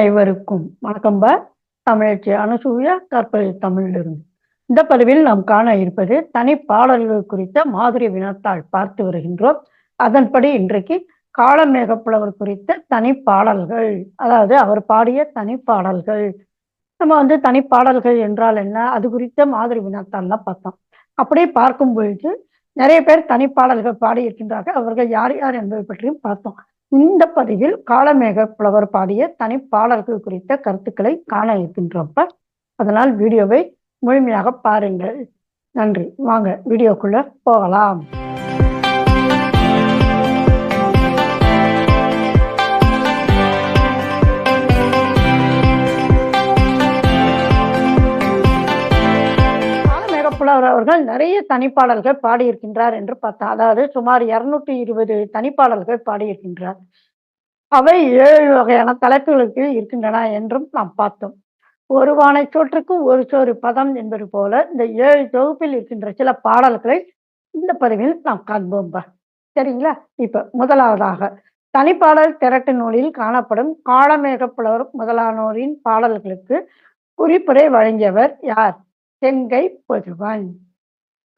அனைவருக்கும் வணக்கம் பா. தமிழச்சி அனுசூயா கற்பது தமிழிலிருந்து. இந்த பதிவில் நாம் காண இருப்பது தனி பாடல்கள் குறித்த மாதிரி வினாத்தாள் பார்த்து வருகின்றோம். அதன்படி இன்றைக்கு காலமேகப்புலவர் குறித்த தனி பாடல்கள் அதாவது அவர் பாடிய தனி பாடல்கள். நம்ம வந்து தனி பாடல்கள் என்றால் என்ன? அது குறித்த மாதிரி வினாத்தாள்லாம் பார்த்தோம். அப்படியே பார்க்கும் பொழுது நிறைய பேர் தனி பாடல்கள் பாடியிருக்கின்றார்கள். அவர்கள் யார் யார் என்பதை பற்றியும் பார்த்தோம். இந்த பதிவில் காளமேக புலவர் பாடிய தனி பாடல்கள் குறித்த கருத்துக்களை காண இருக்கின்றப்ப அதனால் வீடியோவை முழுமையாக பாருங்கள். நன்றி. வாங்க வீடியோக்குள்ள போகலாம். அவர்கள் நிறைய தனிப்பாடல்கள் பாடியிருக்கின்றார் என்று பார்த்தா அதாவது சுமார் இருநூற்றி இருபது தனிப்பாடல்கள் பாடியிருக்கின்றார். அவை ஏழு வகையான தலைப்புகளுக்கு இருக்கின்றன என்றும் நாம் பார்த்தோம். ஒரு வானை சோற்றுக்கு ஒரு சோறு பதம் என்பது போல இந்த ஏழு தொகுப்பில் இருக்கின்ற சில பாடல்களை இந்த பதிவில் நாம் காண்போம் சரிங்களா? இப்ப முதலாவதாக தனிப்பாடல் திரட்டு நூலில் காணப்படும் காலமேக புலவர் முதலானோரின் பாடல்களுக்கு குறிப்புரை வழங்கியவர் யார்? செங்கை பொதுவன்.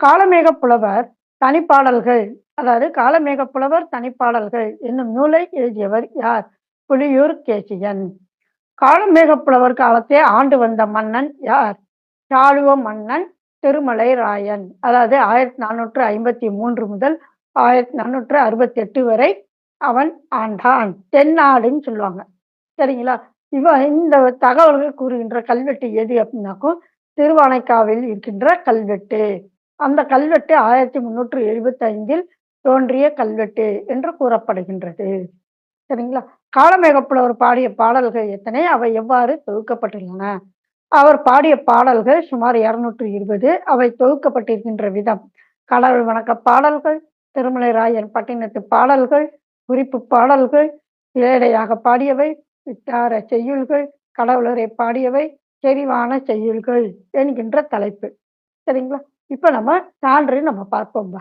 காலமேக புலவர் தனிப்பாடல்கள். அதாவது காலமேக புலவர் தனிப்பாடல்கள் என்னும் நூலை எழுதியவர் யார்? புலியூர் கேசியன். காலமேக புலவர் காலத்தை ஆண்டு வந்த மன்னன் யார்? சாளுவ மன்னன் திருமலை ராயன். அதாவது ஆயிரத்தி நானூற்று ஐம்பத்தி மூன்று முதல் ஆயிரத்தி நானூற்று அறுபத்தி எட்டு வரை அவன் ஆண்டான். தென்னாடுன்னு சொல்லுவாங்க. சரிங்களா? இவன் இந்த தகவல்கள் கூறுகின்ற கல்வெட்டு எது அப்படின்னாக்கும் திருவானைக்காவில் இருக்கின்ற கல்வெட்டு. அந்த கல்வெட்டு ஆயிரத்தி முன்னூற்று எழுபத்தி ஐந்தில் தோன்றிய கல்வெட்டு என்று கூறப்படுகின்றது. சரிங்களா? காலமேகப்புலவர் பாடிய பாடல்கள் எத்தனை? அவை எவ்வாறு தொகுக்கப்பட்டுள்ளன? அவர் பாடிய பாடல்கள் சுமார் இருநூற்று இருபது. அவை தொகுக்கப்பட்டிருக்கின்ற விதம். கடவுள் வணக்க பாடல்கள் திருமலை ராயன் பட்டினத்து பாடல்கள் குறிப்பு பாடல்கள் இளையடையாக பாடியவை விட்டார செய்யுள்கள் கடவுளரை பாடியவை செறிவான செய்யுள்கள் என்கின்ற தலைப்பு. சரிங்களா? இப்ப நம்ம சான்று நம்ம பார்ப்போம்பா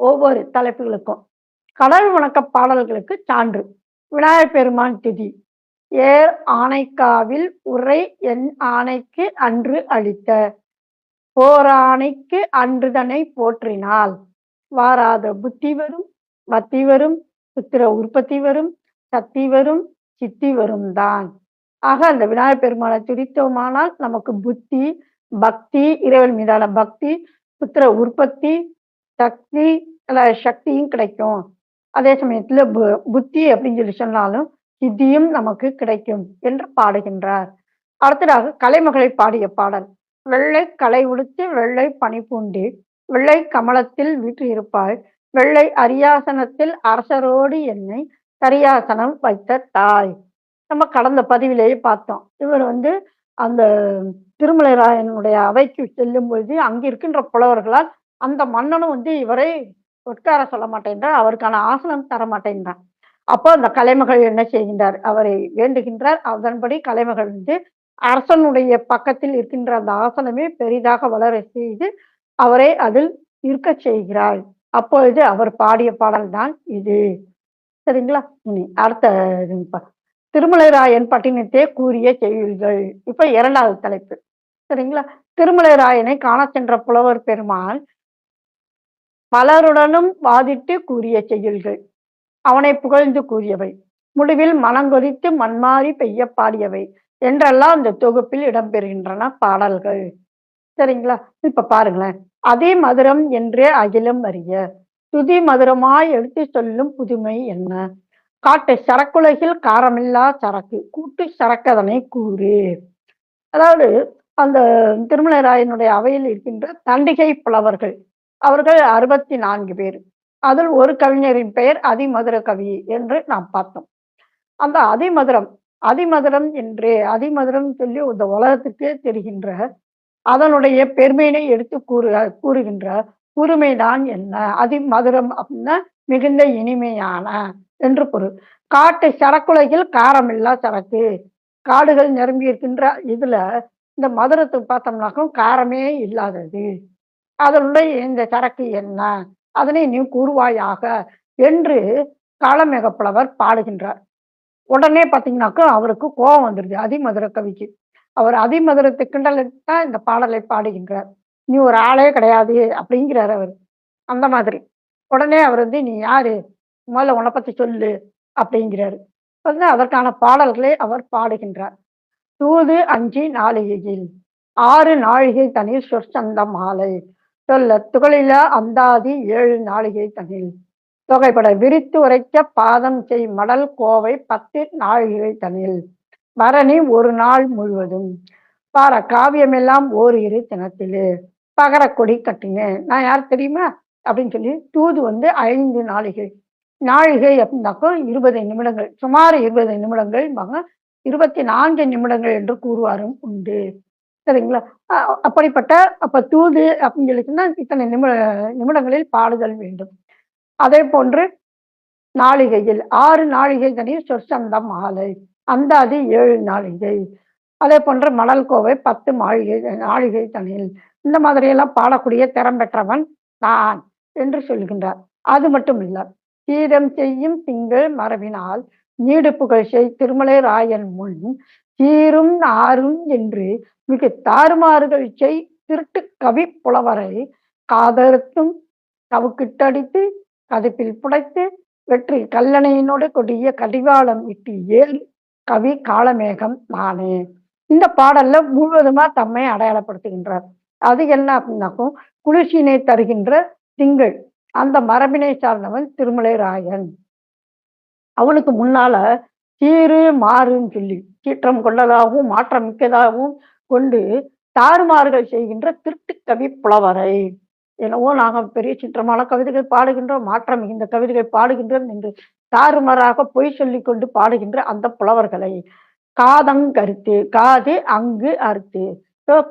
ஒவ்வொரு தலைப்புகளுக்கும். கடல் வணக்க பாடல்களுக்கு சான்று. விநாயகர் பெருமான் திதி. ஏர் ஆனைக்காவில் உரை என் ஆணைக்கு அன்று அளித்த. போராணைக்கு அன்றுதனை போற்றினால். வாராத புத்தி வரும் மத்தி வரும் புத்திர உற்பத்தி வரும் சக்தி வரும் சித்தி வரும் தான் ஆக அந்த விநாயகர் பெருமானை துடித்தோமானால் நமக்கு புத்தி பக்தி இறைவன் மீதான பக்தி புத்திர உற்பத்தி சக்தி சக்தியும் கிடைக்கும். அதே சமயத்துல பு- புத்தி அப்படின்னு சொல்லி சொன்னாலும் சித்தியும் நமக்கு கிடைக்கும் என்று பாடுகின்றார். அடுத்ததாக கலைமகளை பாடிய பாடல். வெள்ளை களை உடுத்து வெள்ளை பனி பூண்டு வெள்ளை கமலத்தில் வீற்றிருப்பாள் வெள்ளை அரியாசனத்தில் அரசரோடு என்னை கரியாசனம் வைத்த தாய். நம்ம கடந்த பதிவிலேயே பார்த்தோம். இவர் வந்து அந்த திருமலை ராயனுடைய அவைக்கு செல்லும் பொழுது அங்கு இருக்கின்ற புலவர்களால் அந்த மன்னனும் வந்து இவரை உட்கார சொல்ல மாட்டேன்றார் அவருக்கான ஆசனம் தர மாட்டேன்றான் அப்போ அந்த கலைமகள் என்ன செய்கின்றார் அவரை வேண்டுகின்றார். அதன்படி கலைமகள் வந்து அரசனுடைய பக்கத்தில் இருக்கின்ற அந்த ஆசனமே பெரிதாக வளர செய்து அவரை அதில் இருக்கச் செய்கிறாள். அப்பொழுது அவர் பாடிய பாடல் தான் இது. சரிங்களா? அடுத்த திருமலைராயன் பட்டினத்தே கூறிய செய்யுள்கள். இப்ப இரண்டாவது தலைப்பு. சரிங்களா? திருமலைராயனை காணச் சென்ற புலவர் பெருமாள் பலருடனும் வாதிட்டு கூறிய செயல்கள். அவனை புகழ்ந்து கூறியவை. முடிவில் மனங்கொதித்து மண்மாறி பெய்ய பாடியவை என்றெல்லாம் அந்த தொகுப்பில் இடம்பெறுகின்றன பாடல்கள். சரிங்களா? இப்ப பாருங்களேன். அதே மதுரம் என்றே அகிலம் அறிய. துதி மதுரமாய் எடுத்து சொல்லும் புதுமை என்ன? காட்டு சரக்குலகில் காரமில்லா சரக்கு. கூட்டு சரக்கதனை கூறு. அதாவது அந்த திருமலைராயனுடைய அவையில் இருக்கின்ற தண்டிகை புலவர்கள். அவர்கள் அறுபத்தி நான்கு பேர். அதில் ஒரு கவிஞரின் பெயர் அதிமதுர கவி என்று நாம் பார்த்தோம். அந்த அதிமதுரம் அதிமதுரம் என்று அதிமதுரம் சொல்லி இந்த உலகத்துக்கே தெரிகின்ற அதனுடைய பெருமையினை எடுத்து கூறு கூறுகின்ற உரிமைதான் என்ன அதிமதுரம் அப்படின்னா மிகுந்த இனிமையான என்று பொருள். காட்டு சரக்குலகில் காரமில்லா சரக்கு. காடுகள் நிரம்பி இருக்கின்ற இதுல இந்த மதுரத்துக்கு பார்த்தோம்னாக்கும் காரமே இல்லாதது அதனுடைய இந்த சரக்கு என்ன அதனை நீ கூறுவாயாக என்று காளமேகப்புலவர் பாடுகின்றார் உடனே பார்த்தீங்கன்னாக்கா, அவருக்கு கோபம் வந்துருது. அதிமதுர கவிக்கு. அவர் அதிமதுரத்து கிண்டலுக்கு தான் இந்த பாடலை பாடுகின்றார். "நீ ஒரு ஆளே கிடையாது" அப்படிங்கிறாரு அவர் அந்த மாதிரி. உடனே அவர் வந்து, "நீ யாரு? முதல்ல உன்னை பத்தி சொல்லு" அப்படிங்கிறாரு. வந்து அதற்கான பாடல்களை அவர் பாடுகின்றார். "தூது அஞ்சி நாளிகையில் ஆறு நாழிகை தனில் சொற்சந்த மாலை, சொல்ல துகளிலா அந்தாதி ஏழு நாழிகை தனில், தொகைப்பட விரித்து உரைக்க பாதம் செய் மடல் கோவை பத்து நாழிகை தனில், பரணி ஒரு நாள் முழுவதும், பார காவியமெல்லாம் இரு தினத்திலே, பகர கொடி கட்டினேன்." நான் யார் தெரியுமா? அப்படின்னு சொல்லி தூது வந்து ஐந்து நாழிகை. நாழிகை அப்படின்னாக்கும் இருபது நிமிடங்கள். சுமார் 20 நிமிடங்கள் இருபத்தி நான்கு நிமிடங்கள் என்று கூறுவாரும் உண்டு. சரிங்களா? அப்படிப்பட்ட அப்ப தூது அப்படின்னு சொல்லிச்சுன்னா, இத்தனை நிமிட நிமிடங்களில் பாடுதல் வேண்டும். அதேபோன்று நாழிகையில் 6 நாழிகை தனில் சொற்சந்தம் மாலை, அந்தாதி 7 நாழிகை. அதேபோன்று மணல் கோவை பத்து மாளிகை நாளிகை தனியில் இந்த மாதிரியெல்லாம் பாடக்கூடிய திறம் பெற்றவன் நான் என்று சொல்கின்றார். அது மட்டும் இல்ல. "சீரம் செய்யும் திங்கள் மரபினால், நீடு புகழ் செய் திருமலை ராயன் முன், சீரும் நாரும் என்று மிகு தாறுமாறுகள் செய் திருட்டுக் கவி புலவரை, காதறுத்தும் தவுக்கிட்டடித்து கதுப்பில் புடைத்து, வெற்றி கல்லணையினோடு கொடிய கடிவாளம் இட்டு ஏல் கவி காளமேகம் நானே." இந்த பாடல்ல முழுவதுமா தம்மை அடையாளப்படுத்துகின்றார். அது என்ன அப்படின்னாக்கும், குளிர்ச்சியினை தருகின்ற திங்கள். அந்த மரபினை சார்ந்தவன் திருமலை ராயன். அவனுக்கு முன்னால சீரு, மாறுன்னு சொல்லி சீற்றம் கொண்டதாகவும், மாற்றம் மிக்கதாகவும் கொண்டு தாறுமாறுகள் செய்கின்ற திருட்டு கவி புலவரை, என்னவோ நாங்கள் பெரிய சீற்றமான கவிதைகள் பாடுகின்றோம், மாற்றம் மிகுந்த கவிதைகள் பாடுகின்றோம் என்று தாறுமாறாக பொய் சொல்லிக் கொண்டு பாடுகின்ற அந்த புலவர்களை, காதங்கருத்து காது அங்கு அறுத்து,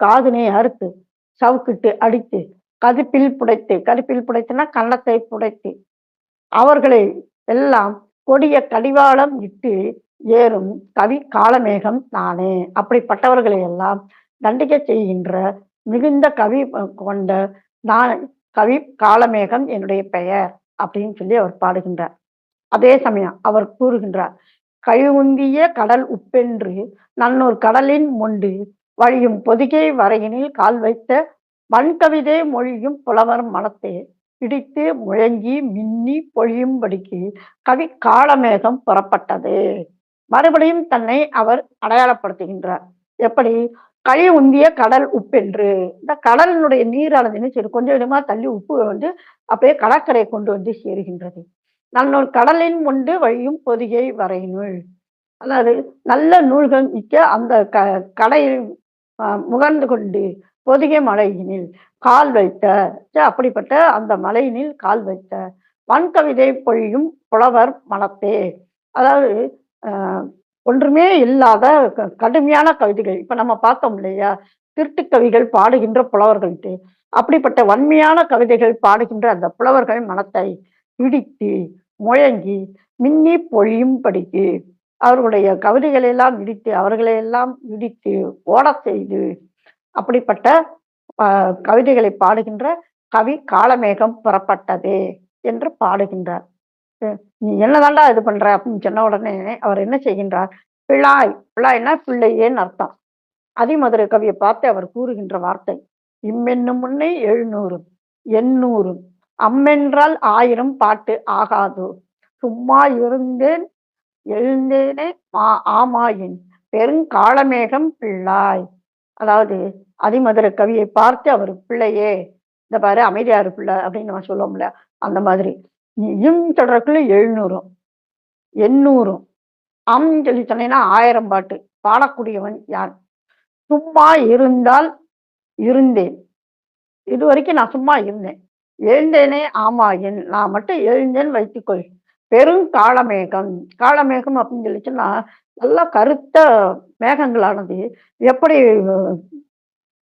காதுனை அறுத்து, சவுக்கிட்டு அடித்து, கதிப்பில் புடைத்து, கதிப்பில் புடைத்துனா கன்னத்தை புடைத்து, அவர்களை எல்லாம் கொடிய கடிவாளம் இட்டு ஏறும் கவி காளமேகம் நானே. அப்படிப்பட்டவர்களை எல்லாம் தண்டிக்க செய்கின்ற மிகுந்த கவி கொண்ட நான் கவி காளமேகம் என்னுடைய பெயர் அப்படின்னு சொல்லி அவர் பாடுகின்றார். அதே சமயம் அவர் கூறுகின்றார். "கழிவுந்திய கடல் உப்பென்று நன்னூர் கடலின் மொண்டு, வழியும் பொதிகை வரையினில் கால் வைத்த, வன்கவிதை மொழியும் புலவரும் மனத்தே, இடித்து முழங்கி மின்னி பொழியும்படிக்கு கவி காலமேகம் புறப்பட்டது." மறுபடியும் தன்னை அவர் அடையாளப்படுத்துகின்றார். எப்படி? கழி உந்திய கடல் உப்பென்று." இந்த கடலினுடைய நீரானது என்ன செய்யுது? கொஞ்சம் கொஞ்சமா தள்ளி உப்பு வந்து அப்படியே கடற்கரை கொண்டு வந்து சேருகின்றது. நல்ல கடலின் உண்டு வழியும் பொதிகை நூல் அதாவது நல்ல நூல்கள் மிக்க அந்த க கடையில் முகர்ந்து கொண்டு, பொதிகை மழையினில் கால் வைத்த, அப்படிப்பட்ட அந்த மலையினில் கால் வைத்த, வன்கவிதை பொழியும் புலவர் மனத்தே. அதாவது ஒன்றுமே இல்லாத க கடுமையான கவிதைகள். இப்ப நம்ம பார்த்தோம் இல்லையா? திருட்டு கவிகள் பாடுகின்ற புலவர்கள்ட்டு. அப்படிப்பட்ட வன்மையான கவிதைகள் பாடுகின்ற அந்த புலவர்கள் மனத்தை இடித்து, முழங்கி, மின்னி பொழியும்படிக்கு, அவர்களுடைய கவிதைகளை எல்லாம் இடித்து, அவர்களையெல்லாம் இடித்து ஓட செய்து, அப்படிப்பட்ட கவிதைகளை பாடுகின்ற கவி காளமேகம் புறப்பட்டது என்று பாடுகின்றார். "நீ என்னதான்டா இது பண்ற?" அப்படின்னு சொன்ன உடனே அவர் என்ன செய்கின்றார்? பிழாய், பிழாய்ன்னா பிள்ளையேன்னு அர்த்தம். அதிமதுரை கவியை பார்த்து அவர் கூறுகின்ற வார்த்தை. "இம்மென்னும் முன்னே எழுநூறும், எண்ணூறும், அம்மென்றால் ஆயிரம் பாட்டு ஆகாதோ, சும்மா இருந்தேன் எழுந்தேனே மா ஆமாயின், பெருங்காலமேகம் பிள்ளாய்." அதாவது அதிமதுர கவியை பார்த்து அவர் பிள்ளையே, இந்த பாரு அமைதியா பிள்ளை அப்படின்னு நம்ம சொல்லுவோம்ல, அந்த மாதிரி. இம் சொல்றதுக்குள்ள 700ம், 800ம், அம் சொல்லி சொன்னீன்னா 1000 பாட்டு பாடக்கூடியவன் யார்? சும்மா இருந்தால் இருந்தேன். இது வரைக்கும் நான் சும்மா இருந்தேன். எழுந்தேனே ஆமா என் நான் மட்டும் எழுந்தேன்னு வைத்துக்கொள். பெரும் காளமேகம்." காளமேகம் அப்படின்னு சொல்லிச்சுன்னா, நல்லா கருத்த மேகங்களானது எப்படி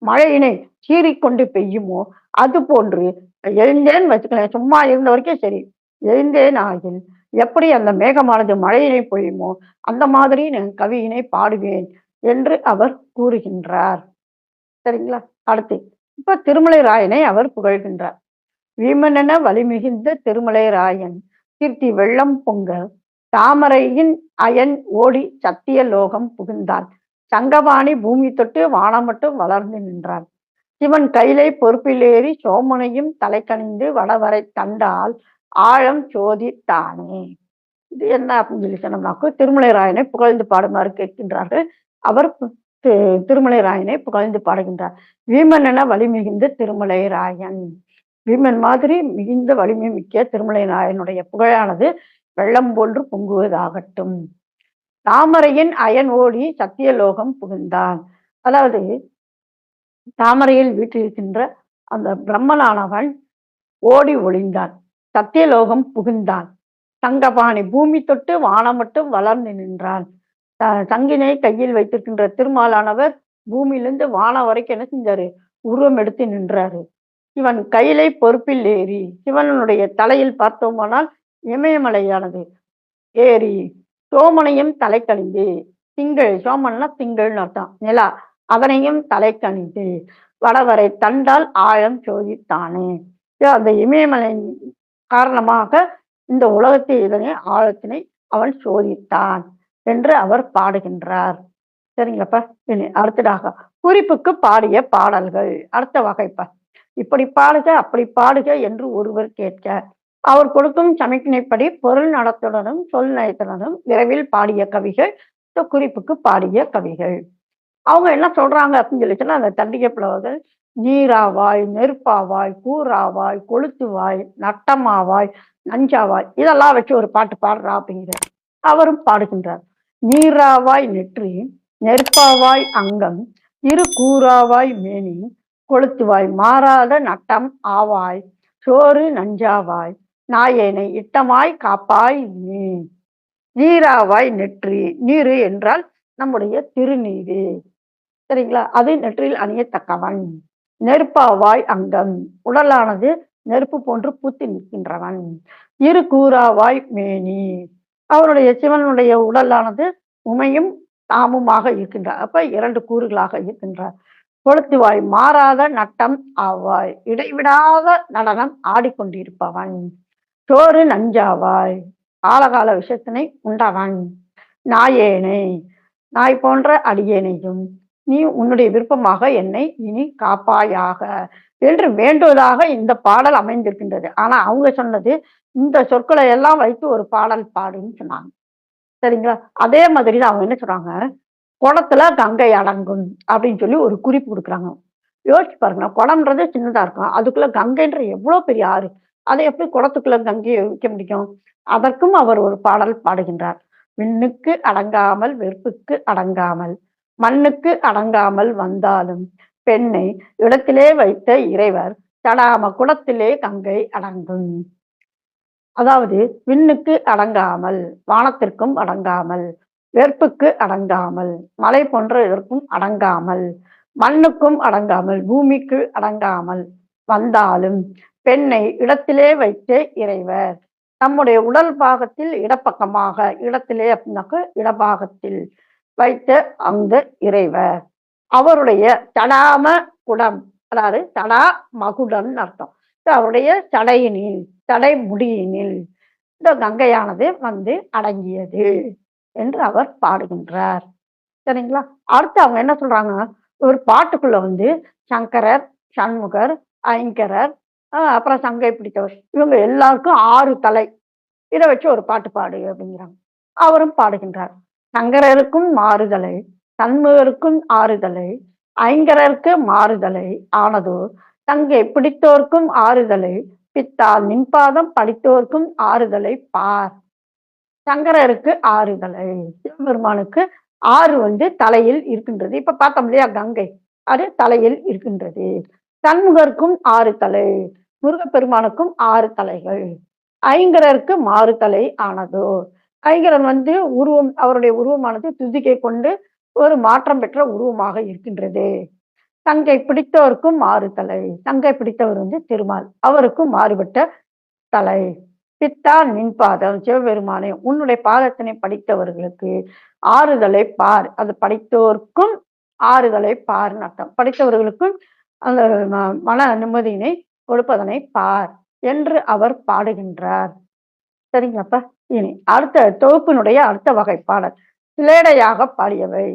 மழையினை சீறிக்கொண்டு பெய்யுமோ, அது போன்று எழுந்தேன்னு வச்சுக்கலேன். சும்மா இருந்த வரைக்கும் சரி. எழுந்தேன் ஆகில், எப்படி அந்த மேகமானது மழையினை பொழியுமோ, அந்த மாதிரி நான் கவியினை பாடுவேன் என்று அவர் கூறுகின்றார். சரிங்களா? அடுத்து, இப்ப திருமலை ராயனை அவர் புகழ்கின்றார். "வீமனென வலிமிகுந்த திருமலை ராயன், கீர்த்தி வெள்ளம் பொங்க, தாமரையின் அயன் ஓடி சத்திய லோகம் புகுந்தான் தங்கபாணி பூமி தொட்டு வானமட்டும் வளர்ந்து நின்றான் சிவன் கையிலை பொறுப்பிலேறி சோமனையும் தலைக்கணிந்து வடவரை தண்டால் ஆழம் சோதித்தானே இது என்ன அப்படின்னு சொல்லி சொன்னோம்னாக்கு திருமலை ராயனை புகழ்ந்து பாடுமாறு கேட்கின்றார்கள். அவர் திருமலைராயனை திருமலை ராயனை புகழ்ந்து பாடுகின்றார். வீமன் என வலிமிகுந்த திருமலை ராயன் வீமன் மாதிரி மிகுந்த வலிமை மிக்க திருமலை ராயனுடைய புகழானது வெள்ளம் போன்று பொங்குவதாகட்டும். தாமரையின் அயன் ஓடி சத்தியலோகம் புகுந்தான் அதாவது தாமரையில் வீற்றிருக்கின்ற அந்த பிரம்மனானவன் ஓடி ஒளிந்தான் சத்தியலோகம் புகுந்தான் தங்கபாணி பூமி தொட்டு வானம் மட்டும் வளர்ந்து நின்றான் த- கையில் வைத்திருக்கின்ற திருமாலானவர் பூமியிலிருந்து வானம் வரைக்கும் என்ன செஞ்சாரு? உருவம் எடுத்து நின்றாரு. இவன் கையிலை பொறுப்பில் ஏறி சிவனுடைய தலையில் பார்த்தோமானால் இமயமலையானது. ஏறி சோமனையும் தலைக்கணிந்து. திங்கள் சோமன்னா திங்கள்னு அர்த்தம். நிலா அதனையும் தலைக்கணிந்து. வடவரை தண்டால் ஆழம் சோதித்தானே. அந்த இமயமலை காரணமாக இந்த உலகத்தை இதனை ஆழத்தினை அவன் சோதித்தான் என்று அவர் பாடுகின்றார். சரிங்களப்பா? இனி அடுத்ததாக குறிப்புக்கு பாடிய பாடல்கள். அடுத்த வகைப்பா. இப்படி பாடுக அப்படி பாடுக என்று ஒருவர் கேட்க அவர் கொடுக்கும் சமிக்ஞைப்படி பொருள் நடத்துடனும் சொல் நயத்துடனும் விரைவில் பாடிய கவிகள் இந்த குறிப்புக்கு பாடிய கவிகள். அவங்க என்ன சொல்றாங்க அப்படின்னு சொல்லி சொன்னா அந்த தண்டிகை புலவர்கள் நீராவாய் நெருப்பாவாய் கூறாவாய் கொளுத்துவாய் நட்டமாவாய் நஞ்சாவாய் இதெல்லாம் வச்சு ஒரு பாட்டு பாடுறா அப்படிங்கிறார் அவரும் பாடுகின்றார். நீராவாய் நெற்றி நெருப்பாவாய் அங்கம் இரு கூறாவாய் மேனி கொளுத்துவாய் மாறாத நட்டம் ஆவாய் சோறு நஞ்சாவாய் நாயேனை இட்டமாய் காப்பாய் நீ. நீராவாய் நெற்றி நீரு என்றால் நம்முடைய திருநீரு. சரிங்களா? அது நெற்றில் அணியத்தக்கவன். நெருப்பாவாய் அங்கம். உடலானது நெருப்பு போன்று பூத்து நிற்கின்றவன். இரு கூறாவாய் மேனி. அவருடைய சிவனுடைய உடலானது உமையும் தாமுமாக இருக்கின்றார். அப்ப இரண்டு கூறுகளாக இருக்கின்றார். கொளுத்துவாய் மாறாத நட்டம் ஆவாய். இடைவிடாத நடனம் ஆடிக்கொண்டிருப்பவன். சோறு நஞ்சாவாய். காலகால விஷத்தினை உண்டவன் நாயேனை நாய் போன்ற அடியேனையும் நீ உன்னுடைய விருப்பமாக என்னை இனி காப்பாயாக என்று வேண்டுவதாக இந்த பாடல் அமைந்திருக்கின்றது. ஆனா அவங்க சொன்னது இந்த சொற்களை எல்லாம் வைத்து ஒரு பாடல் பாடுன்னு சொன்னாங்க. சரிங்களா? அதே மாதிரி தான் அவங்க என்ன சொல்றாங்க? குளத்துல கங்கை அடங்கும் அப்படின்னு சொல்லி ஒரு குறிப்பு கொடுக்குறாங்க. யோசிச்சு பாருங்க குளம்ன்றது சின்னதா இருக்கும். அதுக்குள்ள கங்கைன்ற எவ்வளவு பெரிய ஆறு. அதை எப்படி குளத்துக்குள்ள கங்கையை வைக்க முடியும்? அதற்கும் அவர் ஒரு பாடல் பாடுகின்றார். விண்ணுக்கு அடங்காமல் வெறுப்புக்கு அடங்காமல் மண்ணுக்கு அடங்காமல் வந்தாலும் பெண்ணை இடத்திலே வைத்த இறைவர் தடாம குளத்திலே கங்கை அடங்கும். அதாவது விண்ணுக்கு அடங்காமல் வானத்திற்கும் அடங்காமல் வெறுப்புக்கு அடங்காமல் மலை போன்ற இதற்கும் அடங்காமல் மண்ணுக்கும் அடங்காமல் பூமிக்கு அடங்காமல் வந்தாலும் பெண்ணை இடத்திலே வைத்து இறைவர். நம்முடைய உடல் பாகத்தில் இடப்பக்கமாக இடத்திலே அப்படின்னாக்க இடபாகத்தில் வைத்து அந்த இறைவர். அவருடைய தடாம குடம் அதாவது தடா மகுடன் அர்த்தம். அவருடைய தடையினில் தடை முடியினில் இந்த கங்கையானது வந்து அடங்கியது என்று அவர் பாடுகின்றார். சரிங்களா? அடுத்து அவங்க என்ன சொல்றாங்க ஒரு பாட்டுக்குள்ள வந்து சங்கரர் சண்முகர் ஐங்கரர் அப்புறம் சங்கை பிடித்தவர். இவங்க எல்லாருக்கும் ஆறு தலை. இதை வச்சு ஒரு பாட்டு பாடு அப்படிங்கிறாங்க. அவரும் பாடுகின்றார். சங்கரருக்கும் மாறுதலை தன்முகருக்கும் ஆறுதலை ஐங்கரருக்கு மாறுதலை ஆனதோ தங்கை பிடித்தோர்க்கும் ஆறுதலை பித்தால் நின்பாதம் படித்தோர்க்கும் ஆறுதலை பார். சங்கரருக்கு ஆறுதலை சிவபெருமானுக்கு ஆறு வந்து தலையில் இருக்கின்றது. இப்ப பார்த்தோம் இல்லையா கங்கை. அது தலையில் இருக்கின்றது. தன்முகருக்கும் ஆறு தலை. முருகப்பெருமானுக்கும் ஆறு தலைகள். ஐங்கரருக்கு மாறு தலை ஆனதோ. ஐங்கரன் வந்து உருவம் அவருடைய உருவமானது துதிக்கை கொண்டு ஒரு மாற்றம் பெற்ற உருவமாக இருக்கின்றது. தங்கை பிடித்தவருக்கும் மாறு தலை. தங்கை பிடித்தவர் வந்து திருமால். அவருக்கும் மாறுபட்ட தலை. பித்தா நின் பாதம் சிவபெருமானே உன்னுடைய பாதத்தினை படித்தவர்களுக்கு ஆறுதலை பார். அது படித்தோர்க்கும் ஆறுதலை பார் அர்த்தம். படித்தவர்களுக்கும் அந்த ம- மன நிம்மதியினை கொடுப்பதனை பார் என்று அவர் பாடுகின்றார். சரிங்களாப்பா இனி அடுத்த தொகுப்பினுடைய அடுத்த வகை பாடல். சிலேடையாக பாடியவை.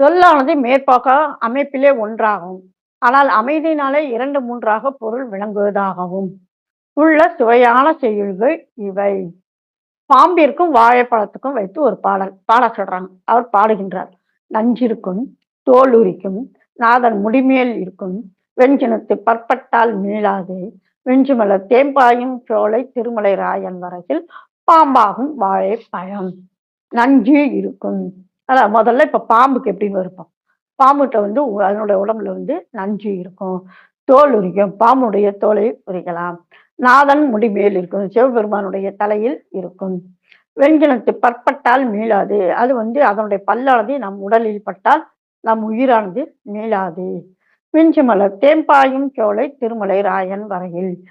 சொல்லானது மேற்பாக அமைப்பிலே ஒன்றாகும். ஆனால் அமைதியினாலே இரண்டு மூன்றாக பொருள் விளங்குவதாகவும். உள்ள சுவையான செய்யுள்கள் இவை. பாம்பிற்கும் வாழைப்பழத்துக்கும் வைத்து ஒரு பாடல். பாட சொல்றாங்க. அவர் பாடுகின்றார். நஞ்சிருக்கும் தோல் உரிக்கும் நாதன் முடிமேல் இருக்கும் வெஞ்சினத்து பற்பட்டால் மீளாது. வெஞ்சுமல தேம்பாயும் சோலை திருமலை ராயன் வரையில் பாம்பாகும் வாழைப்பழம். நஞ்சு இருக்கும். அதான் முதல்ல இப்ப பாம்புக்கு எப்படின்னு இருப்போம் பாம்புகிட்ட வந்து உ- அதனுடைய உடம்புல வந்து நஞ்சு இருக்கும். தோல் உரிக்கும். பாம்புடைய தோலை உரிக்கலாம். நாதன் முடி மேல் இருக்கும். சிவபெருமானுடைய தலையில் இருக்கும். வெஞ்சினத்து பற்பட்டால் மீளாது. அது வந்து அதனுடைய பல்லானது நம் உடலில் பட்டால் நம் உயிரானது மீளாது. வெஞ்சுமலர் தேம்பாயும் சோலை திருமலை ராயன் வரையில்.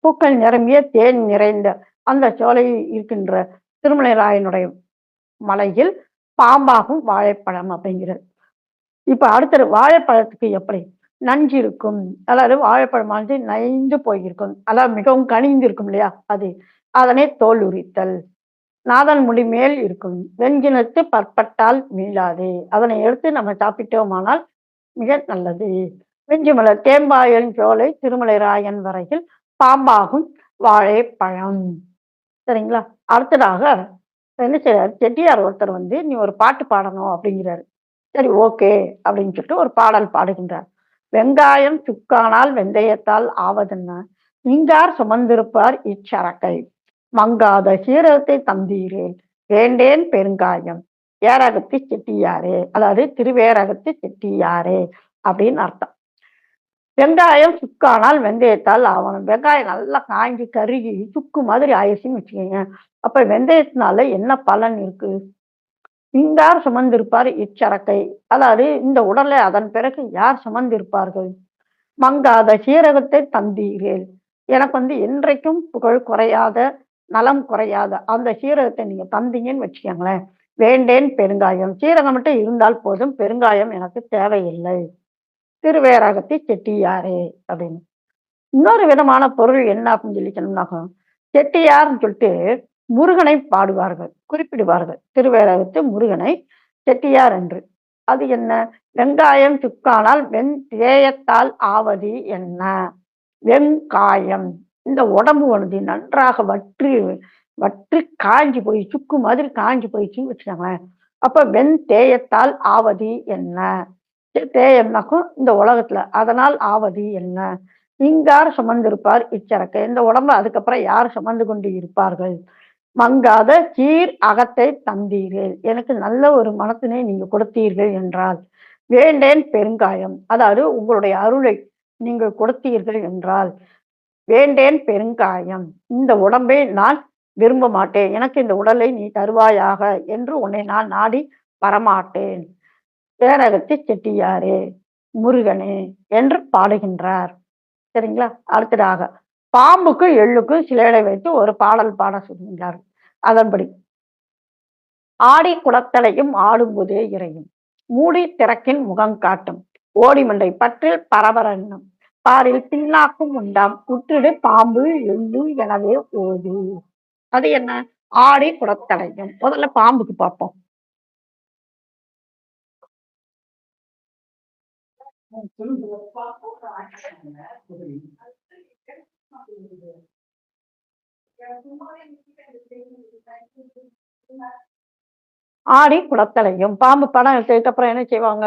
பூக்கள் நிரம்பிய தேன் நிறைந்த அந்த சோலையில் இருக்கின்ற திருமலை ராயனுடைய மலையில் பாம்பாகும் வாழைப்பழம் அப்படிங்கிறது. இப்ப அடுத்தது வாழைப்பழத்துக்கு எப்படி? நஞ்சு இருக்கும். அதாவது வாழைப்பழமானது நைந்து போயிருக்கும். அதாவது மிகவும் கனிந்து இருக்கும் இல்லையா? அது. அதனை தோல் உரித்தல். நாதன் முடி மேல் இருக்கும். வெஞ்சினத்து பற்பட்டால் மீளாது. அதனை எடுத்து நம்ம சாப்பிட்டோமானால் மிக நல்லது. வெஞ்சிமலர் தேம்பாயன் சோலை திருமலை ராயன் வரையில் பாம்பாகும் வாழைப்பழம். சரிங்களா? அடுத்ததாக என்ன செய்யறாரு செட்டியார் ஒருத்தர் வந்து நீ ஒரு பாட்டு பாடணும் அப்படிங்கிறாரு. சரி ஓகே அப்படின்னு சொல்லிட்டு ஒரு பாடல் பாடுகின்றார். வெங்காயம் சுக்கானால் வெந்தயத்தால் ஆவதுன்னா? இங்கார் சுமந்திருப்பார் இச்சரக்கை. மங்காத சீரகத்தை தந்தீரேன் வேண்டேன் பெருங்காயம். ஏரகத்து செட்டியாரு அதாவது திருவேரகத்து செட்டியாரு அப்படின்னு அர்த்தம். வெங்காயம் சுக்கானால் வெந்தயத்தால் ஆகணும் வெங்காயம் நல்லா காஞ்சி கருகி சுக்கு மாதிரி ஆயிடுச்சுன்னு வச்சுக்கோங்க. அப்ப வெந்தயத்தினால என்ன பலன் இருக்கு? இங்கார் சுமந்திருப்பார் இச்சரக்கை. அதாவது இந்த உடலை அதன் பிறகு யார் சுமந்திருப்பார்கள்? மங்காத சீரகத்தை தந்தீர்கள். எனக்கு வந்து என்றைக்கும் புகழ் குறையாத நலம் குறையாத அந்த சீரகத்தை நீங்க தந்தீங்கன்னு வச்சுக்கோங்களேன். வேண்டேன் பெருங்காயம். சீரகம் மட்டும் இருந்தால் போதும் பெருங்காயம் எனக்கு தேவையில்லை. திருவேரகத்தை செட்டியாரே அப்படின்னு. இன்னொரு விதமான பொருள் என்ன அப்படின்னு சொல்லி சொன்னோம்னாக்கும் செட்டியார்னு சொல்லிட்டு முருகனை பாடுவார்கள் குறிப்பிடுவார்கள். திருவேரகத்து முருகனை செட்டியார் என்று. அது என்ன? வெங்காயம் சுக்கானால் வெண் தேயத்தால் ஆவது என்ன? வெங்காயம். இந்த உடம்பு வந்து நன்றாக வற்றி வற்றி காஞ்சி போய் சுக்கு மாதிரி காஞ்சி போயிடுச்சுன்னு வச்சுக்காங்களேன். அப்ப வெண் தேயத்தால் ஆவதி என்ன? தேயம்னாக்கும் இந்த உலகத்துல. அதனால் ஆவதி என்ன? இங்கார் சுமந்திருப்பார் இச்சரக்கை. இந்த உடம்பு அதுக்கப்புறம் யார் சுமந்து கொண்டு இருப்பார்கள்? மங்காத சீர் அகத்தை தந்தீர்கள். எனக்கு நல்ல ஒரு மனத்தினை நீங்க கொடுத்தீர்கள் என்றால் வேண்டேன் பெருங்காயம். அதாவது உங்களுடைய அருளை நீங்கள் கொடுத்தீர்கள் என்றால் வேண்டேன் பெருங்காயம். இந்த உடம்பை நான் விரும்ப மாட்டேன். எனக்கு இந்த உடலை நீ தருவாயாக என்று உன்னை நான் நாடி வரமாட்டேன். பேரகத்தி செட்டியாரே முருகனே என்று பாடுகின்றார். சரிங்களா? அடுத்ததாக பாம்புக்கு எள்ளுக்கு சிலேடை வைத்து ஒரு பாடல் பாட சொல்கின்றார். அதன்படி ஆடி குளத்தலையும் ஆடும்போதே இறையும். மூடி திறக்கின் முகம் காட்டும். ஓடிமண்டை பற்றில் பரபரன்னும் பாரில் பின்னாக்கும் உண்டாம். உற்றிடு பாம்பு எள்ளு எனவே ஓது அது என்ன? ஆடி குளத்தலையும் முதல்ல பாம்புக்கு பார்ப்போம் ஆடி குளத்தலையும் பாம்பு படம் எடுத்ததுக்கு அப்புறம் என்ன செய்வாங்க?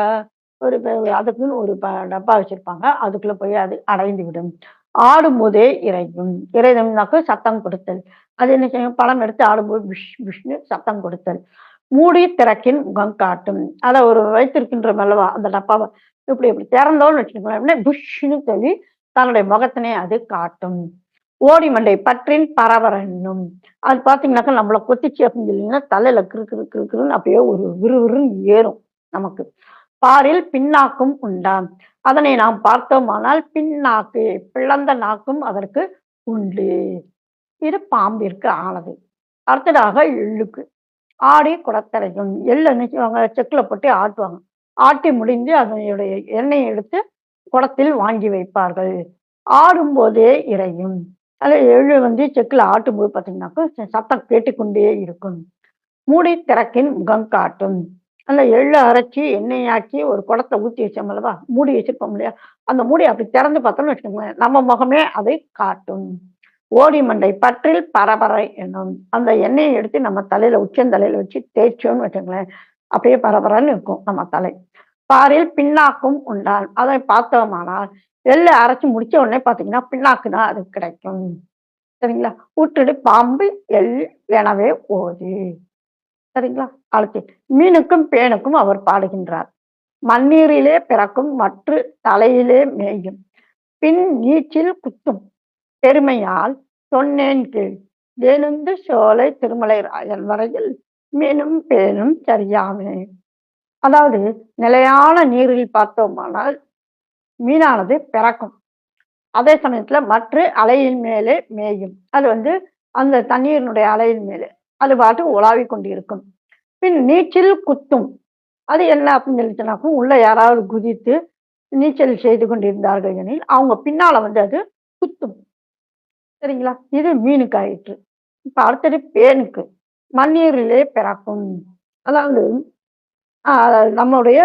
ஒரு அதுக்குன்னு ஒரு ப- டப்பா வச்சிருப்பாங்க. அதுக்குள்ள போய் அது அடைந்து விடும். ஆடும்போதே இறையும். இறைதம்னாக்க சத்தம் கொடுத்தல். அது என்ன செய்யும்? படம் எடுத்து ஆடும்போது விஷ் விஷ்ணு சத்தம் கொடுத்தல். மூடி திறக்கின் முகம் காட்டும். அதை ஒரு வைத்திருக்கின்ற மெல்லவா அந்த டப்பாவை இப்படி இப்படி திறந்தோன்னு வச்சுக்கோங்களேன். புஷ்னு சொல்லி தன்னுடைய முகத்தினே அது காட்டும். ஓடி மண்டை பற்றின் பரவரன்னும் அது பார்த்தீங்கன்னாக்கா நம்மளை கொத்திச்சு அப்படின்னு சொல்லிங்கன்னா தலையில கிறு கிறு அப்படியே ஒரு விறுவிறுன்னு ஏறும் நமக்கு. பாரில் பின்னாக்கும் உண்டாம் அதனை நாம் பார்த்தோமானால் பின்னாக்கு பிளந்த நாக்கும் அதற்கு உண்டு. இது பாம்பிற்கு ஆனது. அடுத்ததாக எள்ளுக்கு. ஆடி குடத்தலையும் எள்ளு என்ன செக்கில் போட்டு ஆட்டுவாங்க. ஆட்டி முடிந்து அதனுடைய எண்ணெயை எடுத்து குடத்தில் வாங்கி வைப்பார்கள். ஆடும்போதே இறையும். அதில எள்ளு வந்து செக்கில் ஆட்டும்போது பார்த்தீங்கன்னாக்கா, ச சத்தம் கேட்டுக்கொண்டே இருக்கும். மூடி திறக்கின் முகம் காட்டும். அந்த எள்ளை அரைச்சி எண்ணெயாக்கி ஒரு குடத்தை ஊற்றி வச்சோம் அல்லவா? மூடி வச்சிருப்போம் இல்லையா? அந்த மூடி அப்படி திறந்து பார்த்தோம்னு வச்சுக்கோங்களேன், நம்ம முகமே அதை காட்டும். ஓடி மண்டை பற்றில் பரபரை எனும். அந்த எண்ணெயை எடுத்து நம்ம தலையில உச்சந்தலையில வச்சு தேய்ச்சோம்னு வச்சுக்கோங்களேன், அப்படியே பரபரன்னு இருக்கும் நம்ம தலை. பாரில் பின்னாக்கும் உண்டான். அதை பார்த்தோமானால், எள்ளை அரைச்சி முடிச்ச உடனே பார்த்தீங்கன்னா, பின்னாக்கு தான் அது கிடைக்கும். சரிங்களா? "ஊற்றிடு பாம்பு எள் எனவே ஓது." சரிங்களா? அழைச்சி மீனுக்கும் பேனுக்கும் அவர் பாடுகின்றார். "மண்ணீரிலே பிறக்கும் மற்று தலையிலே மேயும். பின் நீச்சில் குத்தும். பெருமையால் சொன்னேன் கேள். தேனுந்து சோலை திருமலை திருமலைராயன் வரையில் மீனும் பேனும் சரியாமே." அதாவது நிலையான நீரில் பார்த்தோமானால், மீனானது பிறக்கும். அதே சமயத்துல மற்ற அலையின் மேலே மேயும். அது வந்து அந்த தண்ணீரினுடைய அலையின் மேலே அது பாட்டு உலாவிக் கொண்டிருக்கும். பின் நீச்சல் குத்தும். அது என்ன அப்படின்னு சொல்லிச்சுனாக்கா, உள்ள யாராவது குதித்து நீச்சல் செய்து கொண்டிருந்தார்கள் எனில், அவங்க பின்னால வந்து அது குத்தும். சரிங்களா? இது மீனுக்கு ஆயிற்று. இப்ப அடுத்தது பேனுக்கு. மண்ணீரிலே பிறக்கும். அதாவது நம்மளுடைய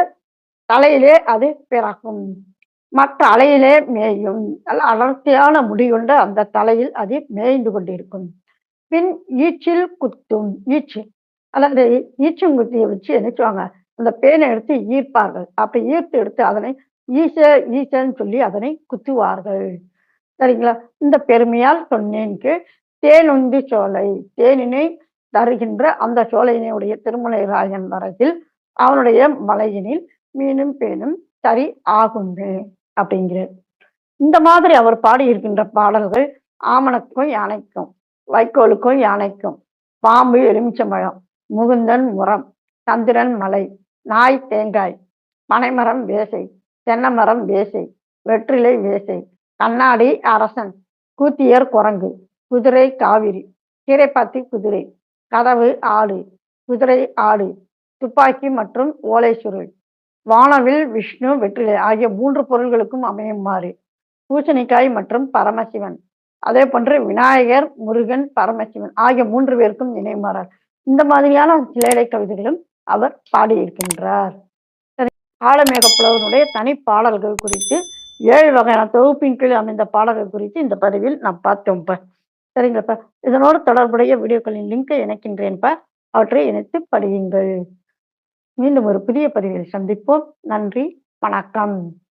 தலையிலே அது பிறக்கும். மற்ற அலையிலே மேயும். நல்ல அடர்த்தியான முடி கொண்ட அந்த தலையில் அது மேய்ந்து கொண்டிருக்கும். பின் ஈச்சில் குத்தும். ஈச்சு. அதாவது ஈச்சங்குத்திய வச்சு என்ன செய்வாங்க, அந்த பேனை எடுத்து ஈர்ப்பார்கள். அப்படி ஈர்த்து எடுத்து அதனை ஈச ஈசன்னு சொல்லி அதனை குத்துவார்கள். சரிங்களா? இந்த பெருமையால் சொன்னேன் தேனுந்து சோலை. தேனினை தருகின்ற அந்த சோலையினுடைய திருமலைராயன் வரையில், அவனுடைய மலையினில் மீனும் பேனும் சரி ஆகுமே அப்படிங்கிறார். இந்த மாதிரி அவர் பாடியிருக்கின்ற பாடல்கள் ஆமணக்கும் யானைக்கும், வைக்கோலுக்கும் யானைக்கும், பாம்பு எலுமிச்சம்பழம், முகுந்தன் முரம், சந்திரன் மலை, நாய் தேங்காய், பனைமரம் வேசை, தென்னைமரம் வேசை, வெற்றிலை வேசை, கண்ணாடி அரசன், கூத்தியர் குரங்கு, குதிரை காவிரி, கீரைப்பாத்தி குதிரை, கதவு ஆடு, குதிரை ஆடு, துப்பாக்கி மற்றும் ஓலை சுருள், வானவில், விஷ்ணு, வெற்றிலை ஆகிய மூன்று பொருள்களுக்கும் அமையுமாறு, பூசணிக்காய் மற்றும் பரமசிவன், அதே போன்று விநாயகர், முருகன், பரமசிவன் ஆகிய மூன்று பேருக்கும் நினைமாறார். இந்த மாதிரியான சிலேடை கவிதைகளும் அவர் பாடியிருக்கின்றார். சரி. புலவனுடைய தனி பாடல்கள் குறித்து ஏழு வகையான தொகுப்பின் கீழ் அமைந்த பாடல்கள் குறித்து இந்த பதிவில் நாம் பார்த்தோம்ப்பா. சரிங்களப்பா இதனோடு தொடர்புடைய வீடியோக்களின் லிங்கை இணைக்கின்றேன்ப்பா. அவற்றை இணைத்து படியுங்கள். மீண்டும் ஒரு புதிய பதிவில் சந்திப்போம். நன்றி. வணக்கம்.